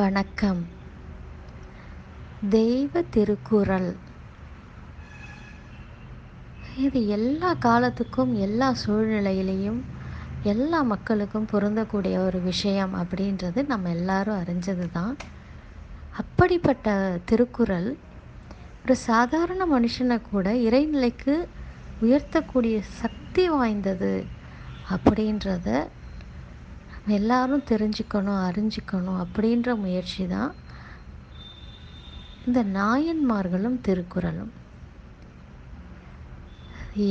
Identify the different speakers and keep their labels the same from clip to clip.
Speaker 1: வணக்கம் தெய்வ திருக்குறள் இது எல்லா காலத்துக்கும் எல்லா சூழ்நிலையிலையும் எல்லா மக்களுக்கும் பொருந்தக்கூடிய ஒரு விஷயம் அப்படின்றது நம்ம எல்லாரும் அறிஞ்சது தான் அப்படிப்பட்ட திருக்குறள் ஒரு சாதாரண மனுஷனை கூட இறைநிலைக்கு உயர்த்தக்கூடிய சக்தி வாய்ந்தது அப்படின்றத எல்லாரும் தெரிஞ்சுக்கணும் அறிஞ்சிக்கணும் அப்படின்ற முயற்சி தான் இந்த நாயன்மார்களும் திருக்குறளும்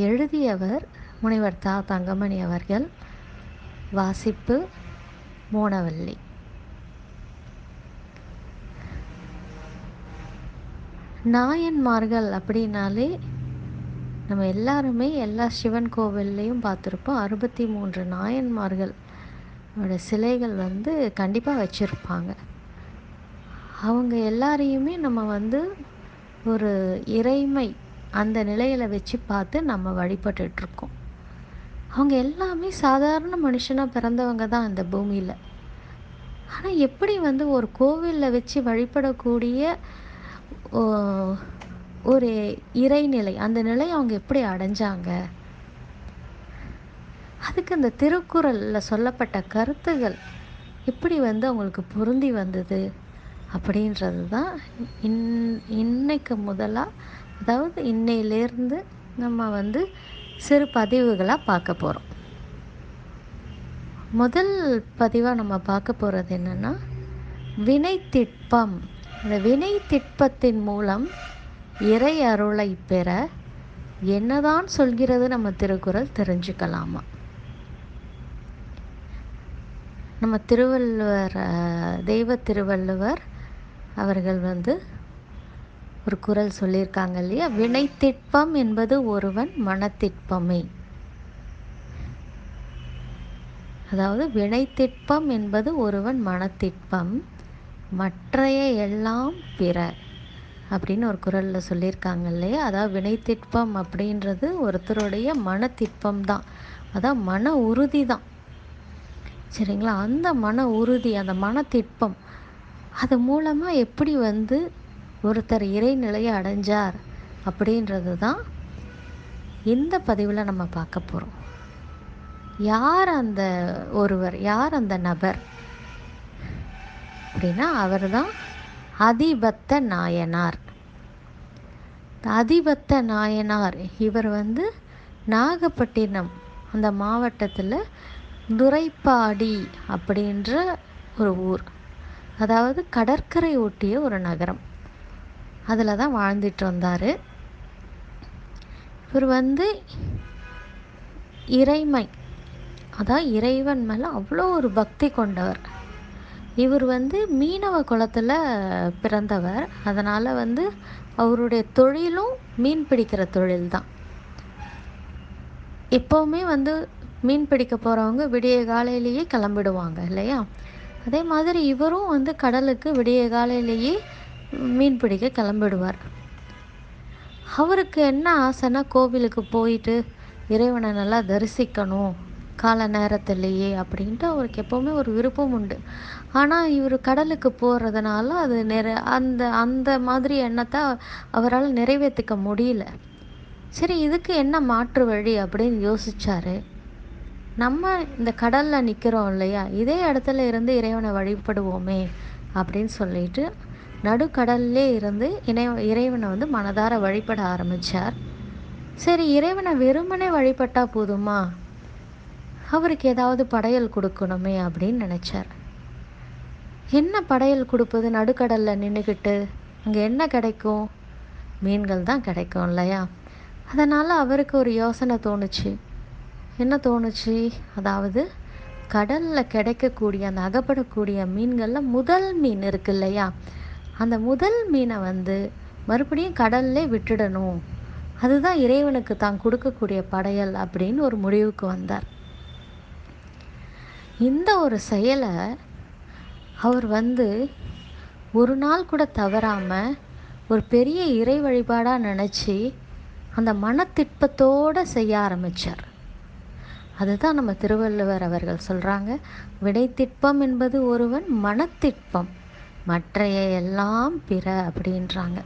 Speaker 1: எழுதியவர் முனைவர் தா தங்கமணி அவர்கள் வாசிப்பு மோனவல்லி நாயன்மார்கள் அப்படின்னாலே நம்ம எல்லாருமே எல்லா சிவன் கோவில்லையும் பார்த்துருப்போம் அறுபத்தி மூன்று நாயன்மார்கள் அவங்களோட சிலைகள் வந்து கண்டிப்பாக வச்சுருப்பாங்க அவங்க எல்லாரையுமே நம்ம வந்து ஒரு இறைமை அந்த நிலையில் வச்சு பார்த்து நம்ம வழிபட்டுருக்கோம் அவங்க எல்லாமே சாதாரண மனுஷனாக பிறந்தவங்க தான் அந்த பூமியில் ஆனால் எப்படி வந்து ஒரு கோவிலில் வச்சு வழிபடக்கூடிய ஒரு இறைநிலை அந்த நிலை அவங்க எப்படி அடைஞ்சாங்க அதுக்கு இந்த திருக்குறளில் சொல்லப்பட்ட கருத்துகள் எப்படி வந்து அவங்களுக்கு பொருந்தி வந்தது அப்படின்றது தான் இன் இன்னைக்கு முதலாக அதாவது இன்னையிலேருந்து நம்ம வந்து சிறு பதிவுகளாக பார்க்க போகிறோம் முதல் பதிவாக நம்ம பார்க்க போகிறது என்னென்னா வினை திட்பம் இந்த வினை திட்பத்தின் மூலம் இறை அருளை பெற என்னதான் சொல்கிறது நம்ம திருக்குறள் தெரிஞ்சுக்கலாமா நம்ம திருவள்ளுவர் தெய்வ திருவள்ளுவர் அவர்கள் வந்து ஒரு குரல் சொல்லியிருக்காங்க இல்லையா வினைத்திட்பம் என்பது ஒருவன் மனத்திட்பமே அதாவது வினைத்திட்பம் என்பது ஒருவன் மனத்திட்பம் மற்றைய எல்லாம் பிற அப்படின்னு ஒரு குரலில் சொல்லியிருக்காங்க இல்லையா அதாவது வினைத்திட்பம் அப்படின்றது ஒருத்தருடைய மனத்திட்பம் தான் அதான் மன உறுதி தான் சரிங்களா அந்த மன உறுதி அந்த மனத்திட்பம் அது மூலமாக எப்படி வந்து ஒருத்தர் இறைநிலையை அடைஞ்சார் அப்படின்றது தான் இந்த பதிவில் நம்ம பார்க்க போகிறோம் யார் அந்த ஒருவர் யார் அந்த நபர் அப்படின்னா அவர் தான் அதிபத்த நாயனார் அதிபத்த நாயனார் இவர் வந்து நாகப்பட்டினம் அந்த மாவட்டத்தில் துரைப்பாடி அப்படின்ற ஒரு ஊர் அதாவது கடற்கரை ஒட்டிய ஒரு நகரம் அதில் தான் வாழ்ந்துட்டு வந்தார் இவர் வந்து இறைமை அதான் இறைவன் மேலே அவ்வளோ ஒரு பக்தி கொண்டவர் இவர் வந்து மீனவ குளத்தில் பிறந்தவர் அதனால் வந்து அவருடைய தொழிலும் மீன் பிடிக்கிற தொழில் தான் எப்போவுமே வந்து மீன் பிடிக்க போகிறவங்க விடிய காலையிலேயே கிளம்பிடுவாங்க இல்லையா அதே மாதிரி இவரும் வந்து கடலுக்கு விடிய காலையிலேயே மீன் பிடிக்க கிளம்பிடுவார் அவருக்கு என்ன ஆசைன்னா கோவிலுக்கு போயிட்டு இறைவனை நல்லா தரிசிக்கணும் கால நேரத்திலேயே அப்படின்ட்டு அவருக்கு எப்போவுமே ஒரு விருப்பம் உண்டு ஆனால் இவர் கடலுக்கு போகிறதுனால அது நிறை அந்த அந்த மாதிரி எண்ணத்தை அவரால் நிறைவேற்றிக்க முடியல சரி இதுக்கு என்ன மாற்று வழி அப்படின்னு யோசிச்சாரு நம்ம இந்த கடலில் நிற்கிறோம் இல்லையா இதே இடத்துல இருந்து இறைவனை வழிபடுவோமே அப்படின்னு சொல்லிட்டு நடுக்கடல்லே இருந்து இணை இறைவனை வந்து மனதார வழிபட ஆரம்பித்தார் சரி இறைவனை வெறுமனே வழிபட்டால் போதுமா அவருக்கு ஏதாவது படையல் கொடுக்கணுமே அப்படின்னு நினச்சார் என்ன படையல் கொடுப்பது நடுக்கடலில் நின்றுக்கிட்டு அங்கே என்ன கிடைக்கும் மீன்கள் தான் கிடைக்கும் இல்லையா அதனால் அவருக்கு ஒரு யோசனை தோணுச்சு என்ன தோணுச்சு அதாவது கடலில் கிடைக்கக்கூடிய அந்த அகப்படக்கூடிய மீன்களில் முதல் மீன் இருக்கு இல்லையா அந்த முதல் மீனை வந்து மறுபடியும் கடல்லே விட்டுடணும் அதுதான் இறைவனுக்கு தான் கொடுக்கக்கூடிய படையல் அப்படின்னு ஒரு முடிவுக்கு வந்தார் இந்த ஒரு செயலை அவர் வந்து ஒரு நாள் கூட தவறாமல் ஒரு பெரிய இறை வழிபாடாக நினச்சி அந்த மனத்திட்பத்தோடு செய்ய ஆரம்பித்தார் அதுதான் நம்ம திருவள்ளுவர் அவர்கள் சொல்கிறாங்க விடைத்திட்பம் என்பது ஒருவன் மனத்திட்பம் மற்றைய எல்லாம் பிற அப்படின்றாங்க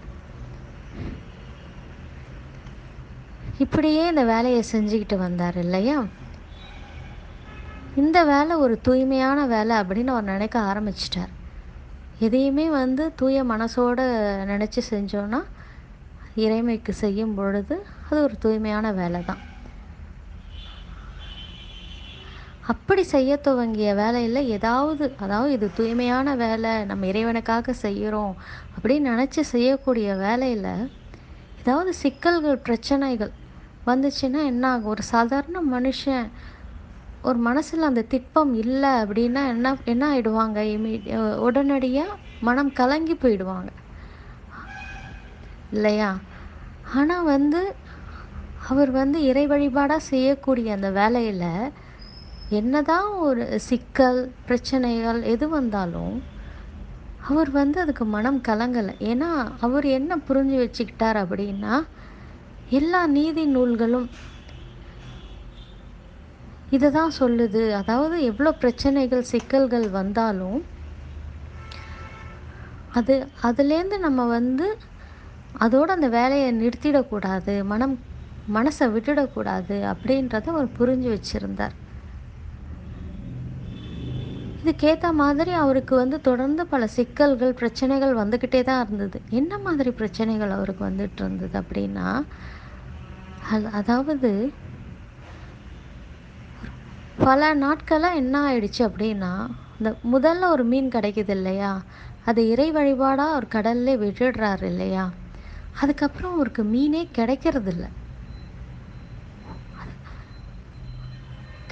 Speaker 1: இப்படியே இந்த வேலையை செஞ்சுக்கிட்டு வந்தார் இல்லையா இந்த வேலை ஒரு தூய்மையான வேலை அப்படின்னு அவர் நினைக்க ஆரம்பிச்சிட்டார் எதையுமே வந்து தூய மனசோடு நினச்சி செஞ்சோன்னா இறைமைக்கு செய்யும் பொழுது அது ஒரு தூய்மையான வேலை தான் அப்படி செய்ய துவங்கிய வேலையில் ஏதாவது அதாவது இது தூய்மையான வேலை நம்ம இறைவனுக்காக செய்கிறோம் அப்படின்னு நினச்சி செய்யக்கூடிய வேலையில் ஏதாவது சிக்கல்கள் பிரச்சனைகள் வந்துச்சுன்னா என்ன ஆகும் ஒரு சாதாரண மனுஷன் ஒரு மனசில் அந்த திட்பம் இல்லை அப்படின்னா என்ன என்ன ஆகிடுவாங்க இமீடிய உடனடியாக மனம் கலங்கி போயிடுவாங்க இல்லையா ஆனால் வந்து அவர் வந்து இறை வழிபாடாக செய்யக்கூடிய அந்த வேலையில் என்னதான் ஒரு சிக்கல் பிரச்சனைகள் எது வந்தாலும் அவர் வந்து அதுக்கு மனம் கலங்கலை ஏன்னா அவர் என்ன புரிஞ்சு வச்சுக்கிட்டார் அப்படின்னா எல்லா நீதி நூல்களும் இதை தான் சொல்லுது அதாவது எவ்வளோ பிரச்சனைகள் சிக்கல்கள் வந்தாலும் அது அதுலேருந்து நம்ம வந்து அதோடு அந்த வேலையை நிறுத்திடக்கூடாது மனம் மனசை விட்டுடக்கூடாது அப்படின்றத அவர் புரிஞ்சு வச்சுருந்தார் இதுக்கேற்ற மாதிரி அவருக்கு வந்து தொடர்ந்து பல சிக்கல்கள் பிரச்சனைகள் வந்துக்கிட்டே தான் இருந்தது என்ன மாதிரி பிரச்சனைகள் அவருக்கு வந்துட்டு இருந்தது அப்படின்னா அதாவது பல நாட்களாக என்ன ஆயிடுச்சு அப்படின்னா இந்த முதல்ல ஒரு மீன் கிடைக்குது இல்லையா அது இறை வழிபாடாக அவர் கடல்ல விட்டுடுறாரு இல்லையா அதுக்கப்புறம் அவருக்கு மீனே கிடைக்கிறது இல்லை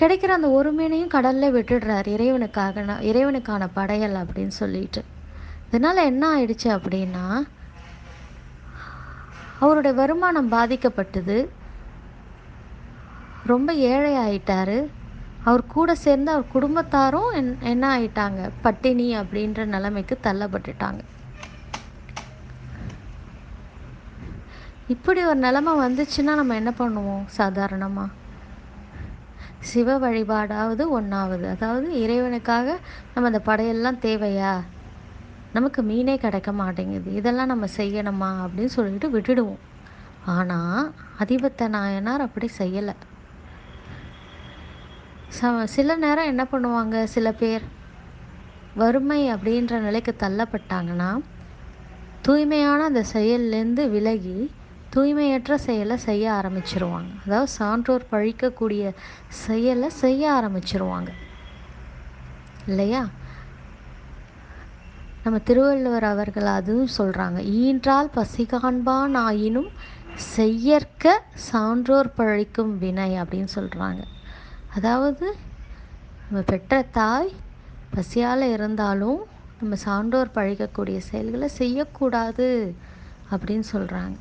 Speaker 1: கிடைக்கிற அந்த ஒரு மீனையும் கடல்ல விட்டுடுறார் இறைவனுக்காக இறைவனுக்கான படையல் அப்படின்னு சொல்லிட்டு இதனால என்ன ஆயிடுச்சு அப்படின்னா அவருடைய வருமானம் பாதிக்கப்பட்டது ரொம்ப ஏழை ஆயிட்டாரு அவர் கூட சேர்ந்து அவர் குடும்பத்தாரும் என்ன ஆயிட்டாங்க பட்டினி அப்படின்ற நிலைமைக்கு தள்ளப்பட்டுட்டாங்க இப்படி ஒரு நிலைமை வந்துச்சுன்னா நம்ம என்ன பண்ணுவோம் சாதாரணமாக சிவ வழிபாடாவது ஒன்றாவது அதாவது இறைவனுக்காக நம்ம அந்த படையெல்லாம் தேவையா நமக்கு மீனே கிடைக்க மாட்டேங்குது இதெல்லாம் நம்ம செய்யணுமா அப்படின்னு சொல்லிட்டு விட்டுடுவோம் ஆனால் அதிபத்த நாயனார் அப்படி செய்யலை ச சில நேரம் என்ன பண்ணுவாங்க சில பேர் வறுமை அப்படின்ற நிலைக்கு தள்ளப்பட்டாங்கன்னா தூய்மையான அந்த செயல்லேருந்து விலகி தூய்மையற்ற செயலை செய்ய ஆரம்பிச்சிருவாங்க அதாவது சான்றோர் பழிக்கக்கூடிய செயலை செய்ய ஆரம்பிச்சிருவாங்க இல்லையா நம்ம திருவள்ளுவர் அவர்கள் அதுவும் சொல்கிறாங்க ஈன்றால் பசி காண்பான் ஆயினும் செய்யற்க சான்றோர் பழிக்கும் வினை அப்படின்னு சொல்கிறாங்க அதாவது நம்ம பெற்ற தாய் பசியால் இருந்தாலும் நம்ம சான்றோர் பழிக்கக்கூடிய செயல்களை செய்யக்கூடாது அப்படின்னு சொல்கிறாங்க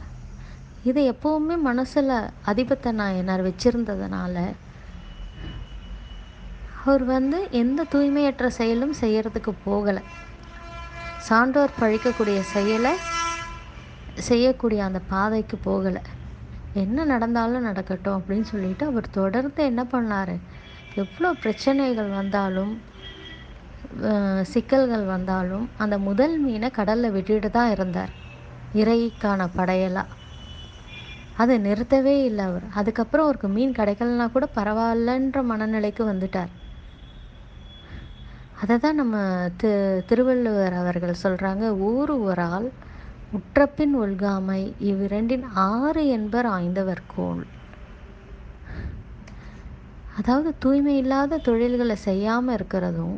Speaker 1: இது எப்போவுமே மனசில் அதிபத்தை நான் என்னார் வச்சுருந்ததுனால அவர் வந்து எந்த தூய்மையற்ற செயலும் செய்கிறதுக்கு போகலை சான்றோர் பழிக்கக்கூடிய செயலை செய்யக்கூடிய அந்த பாதைக்கு போகலை என்ன நடந்தாலும் நடக்கட்டும் அப்படின்னு சொல்லிட்டு அவர் தொடர்ந்து என்ன பண்ணார் எவ்வளோ பிரச்சனைகள் வந்தாலும் சிக்கல்கள் வந்தாலும் அந்த முதல் மீனை கடலில் விட்டுட்டு தான் இருந்தார் இறைக்கான படையலாக அதை நிறுத்தவே இல்லை அவர் அதுக்கப்புறம் அவருக்கு மீன் கிடைக்கலனா கூட பரவாயில்லன்ற மனநிலைக்கு வந்துட்டார் அதை தான் நம்ம தி திருவள்ளுவர் அவர்கள் சொல்கிறாங்க ஊறு ஒரு உற்றப்பின் ஒல்காமை இவ்விரண்டின் ஆறு என்பர் ஆய்ந்தவர் கோள் அதாவது தூய்மை இல்லாத தொழில்களை செய்யாமல் இருக்கிறதும்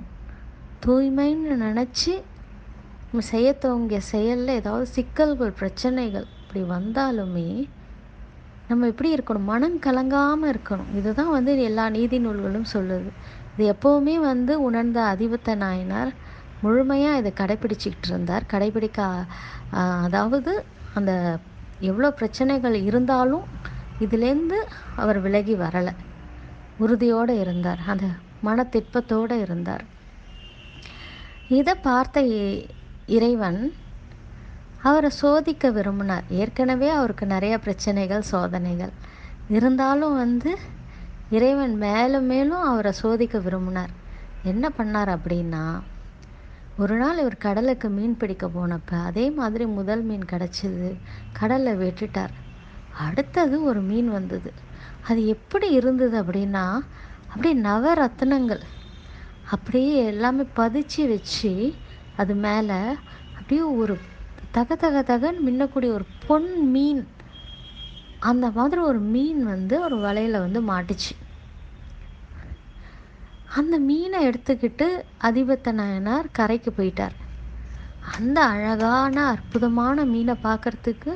Speaker 1: தூய்மைன்னு நினச்சி செய்ய துவங்கிய செயலில் ஏதாவது சிக்கல்கள் பிரச்சனைகள் இப்படி வந்தாலுமே நம்ம எப்படி இருக்கணும் மனம் கலங்காமல் இருக்கணும் இதுதான் வந்து எல்லா நீதி நூல்களும் சொல்லுது இது எப்போவுமே வந்து உணர்ந்த அதிபத்த நாயனார் முழுமையாக இதை கடைப்பிடிச்சிக்கிட்டு இருந்தார் கடைபிடிக்க அதாவது அந்த எவ்வளோ பிரச்சனைகள் இருந்தாலும் இதுலேருந்து அவர் விலகி வரலை உறுதியோடு இருந்தார் அந்த மன திட்பத்தோடு இருந்தார் இதை பார்த்த இறைவன் அவரை சோதிக்க விரும்பினார் ஏற்கனவே அவருக்கு நிறைய பிரச்சனைகள் சோதனைகள் இருந்தாலும் வந்து இறைவன் மேலும் மேலும் அவரை சோதிக்க விரும்பினார் என்ன பண்ணார் அப்படின்னா ஒரு நாள் இவர் கடலுக்கு மீன் பிடிக்க போனப்ப அதே மாதிரி முதல் மீன் கிடச்சிது கடலில் வெட்டிட்டார் அடுத்தது ஒரு மீன் வந்தது அது எப்படி இருந்தது அப்படின்னா அப்படியே நவ ரத்னங்கள் அப்படியே எல்லாமே பதிச்சு வச்சு அது மேலே அப்படியே ஒரு தக தக தகன் மின்னக்கூடிய ஒரு பொன் மீன் அந்த மாதிரி ஒரு மீன் வந்து ஒரு வலையில் வந்து மாட்டுச்சு அந்த மீனை எடுத்துக்கிட்டு அதிபத்த நாயனார் கரைக்கு போயிட்டார் அந்த அழகான அற்புதமான மீனை பார்க்குறதுக்கு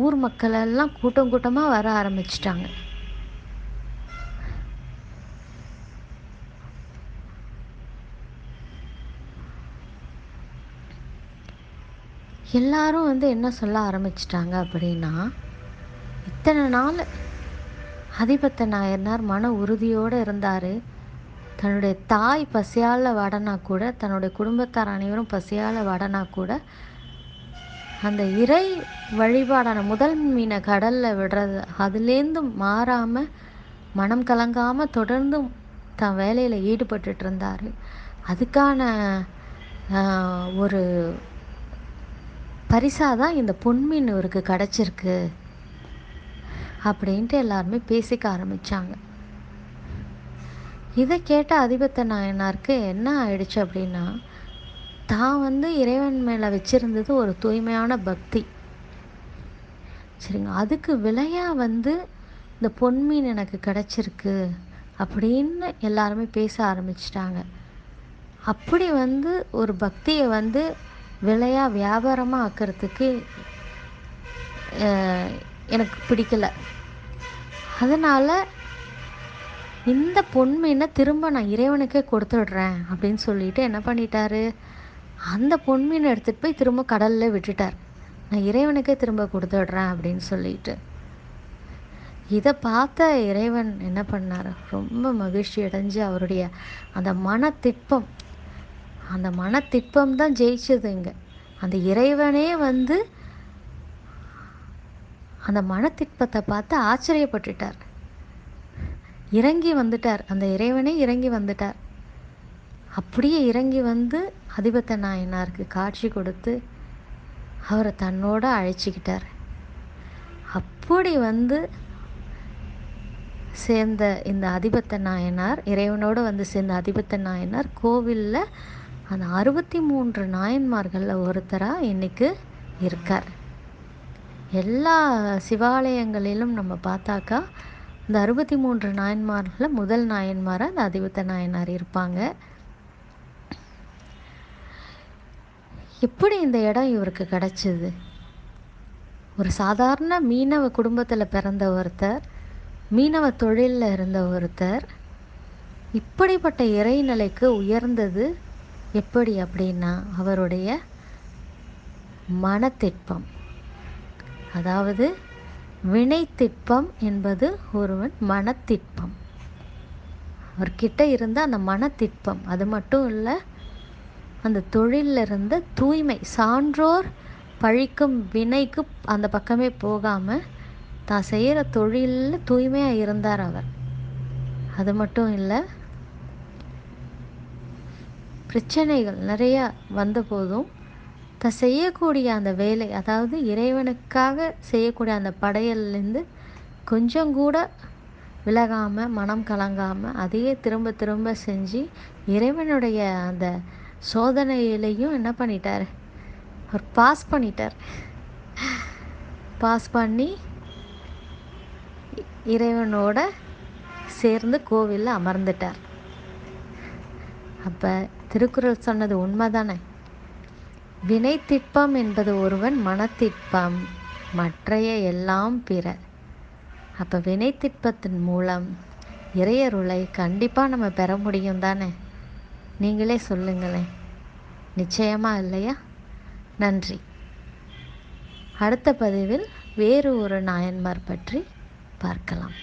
Speaker 1: ஊர் மக்களெல்லாம் கூட்டம் கூட்டமாக வர ஆரம்பிச்சிட்டாங்க எல்லாரும் வந்து என்ன சொல்ல ஆரம்பிச்சிட்டாங்க அப்படின்னா இத்தனை நாள் அதிபத்த நாயனார் மன உறுதியோடு இருந்தார் தன்னுடைய தாய் பசியால் வடனா கூட தன்னுடைய குடும்பத்தார் அனைவரும் பசியால் வடனா கூட அந்த இறை வழிபாடான முதல் மீனை கடலில் விடுறது அதுலேருந்து மாறாமல் மனம் கலங்காமல் தொடர்ந்து தன் வேலையில் ஈடுபட்டுட்டு இருந்தார் அதுக்கான ஒரு பரிசாக தான் இந்த பொன்மீன் இவருக்கு கிடச்சிருக்கு அப்படின்ட்டு எல்லாருமே பேசிக்க ஆரம்பித்தாங்க இதை கேட்ட அதிபத்த நாயனாருக்கு என்ன ஆயிடுச்சு அப்படின்னா தான் வந்து இறைவன் மேலே வச்சுருந்தது ஒரு தூய்மையான பக்தி சரிங்க அதுக்கு விலையாக வந்து இந்த பொன்மீன் எனக்கு கிடச்சிருக்கு அப்படின்னு எல்லாருமே பேச ஆரம்பிச்சிட்டாங்க அப்படி வந்து ஒரு பக்தியை வந்து விலையாக வியாபாரமாக ஆக்கிறதுக்கு எனக்கு பிடிக்கலை அதனால் இந்த பொன் திரும்ப நான் இறைவனுக்கே கொடுத்துடுறேன் அப்படின்னு சொல்லிட்டு என்ன பண்ணிட்டாரு அந்த பொன் எடுத்துகிட்டு போய் திரும்ப கடலில் விட்டுட்டார் நான் இறைவனுக்கே திரும்ப கொடுத்துடுறேன் அப்படின்னு சொல்லிட்டு இதை பார்த்த இறைவன் என்ன பண்ணார் ரொம்ப மகிழ்ச்சி அடைஞ்சு அவருடைய அந்த மன திட்பம் அந்த மனத்திட்பம் தான் ஜெயிச்சது இங்கே அந்த இறைவனே வந்து அந்த மனத்திட்பத்தை பார்த்து ஆச்சரியப்பட்டுட்டார் இறங்கி வந்துட்டார் அந்த இறைவனே இறங்கி வந்துட்டார் அப்படியே இறங்கி வந்து அதிபத்த நாயனாருக்கு காட்சி கொடுத்து அவரை தன்னோட அழைச்சிக்கிட்டார் அப்படி வந்து சேர்ந்த இந்த அதிபத்த நாயனார் இறைவனோடு வந்து சேர்ந்த அதிபத்த நாயனார் கோவிலில் அந்த அறுபத்தி மூன்று நாயன்மார்களில் ஒருத்தராக இன்றைக்கு இருக்கார் எல்லா சிவாலயங்களிலும் நம்ம பார்த்தாக்கா இந்த அறுபத்தி மூன்று நாயன்மார்களில் முதல் நாயன்மாராக அந்த அதிபத்த நாயனார் இருப்பாங்க எப்படி இந்த இடம் இவருக்கு கிடச்சிது ஒரு சாதாரண மீனவ குடும்பத்தில் பிறந்த ஒருத்தர் மீனவ தொழிலில் இருந்த ஒருத்தர் இப்படிப்பட்ட இறைநிலைக்கு உயர்ந்தது எப்படி அப்படின்னா அவருடைய மனத்திற்பம் அதாவது வினைத்திட்பம் என்பது ஒருவன் மனத்திற்பம் அவர்கிட்ட இருந்த அந்த மனத்திட்பம் அது மட்டும் இல்லை அந்த தொழிலில் இருந்த தூய்மை சான்றோர் பழிக்கும் வினைக்கு அந்த பக்கமே போகாமல் தான் செய்கிற தொழிலில் தூய்மையாக இருந்தார் அவர் அது மட்டும் இல்லை பிரச்சனைகள் நிறையா வந்த போதும் தான் செய்யக்கூடிய அந்த வேலை அதாவது இறைவனுக்காக செய்யக்கூடிய அந்த படையல்லேருந்து கொஞ்சம் கூட விலகாமல் மனம் கலங்காமல் அதையே திரும்ப திரும்ப செஞ்சு இறைவனுடைய அந்த சோதனையிலையும் என்ன பண்ணிட்டார் அவர் பாஸ் பண்ணிட்டார் பாஸ் பண்ணி இறைவனோட சேர்ந்து கோவிலில் அமர்ந்துட்டார் அப்போ திருக்குறள் சொன்னது உண்மைதானே வினை திட்பம் என்பது ஒருவன் மனத்திட்பம் மற்றைய எல்லாம் பிற அப்போ வினை திட்பத்தின் மூலம் இறையருளை கண்டிப்பாக நம்ம பெற முடியும் தானே நீங்களே சொல்லுங்களேன் நிச்சயமாக இல்லையா நன்றி அடுத்த பதிவில் வேறு ஒரு நாயன்மார் பற்றி பார்க்கலாம்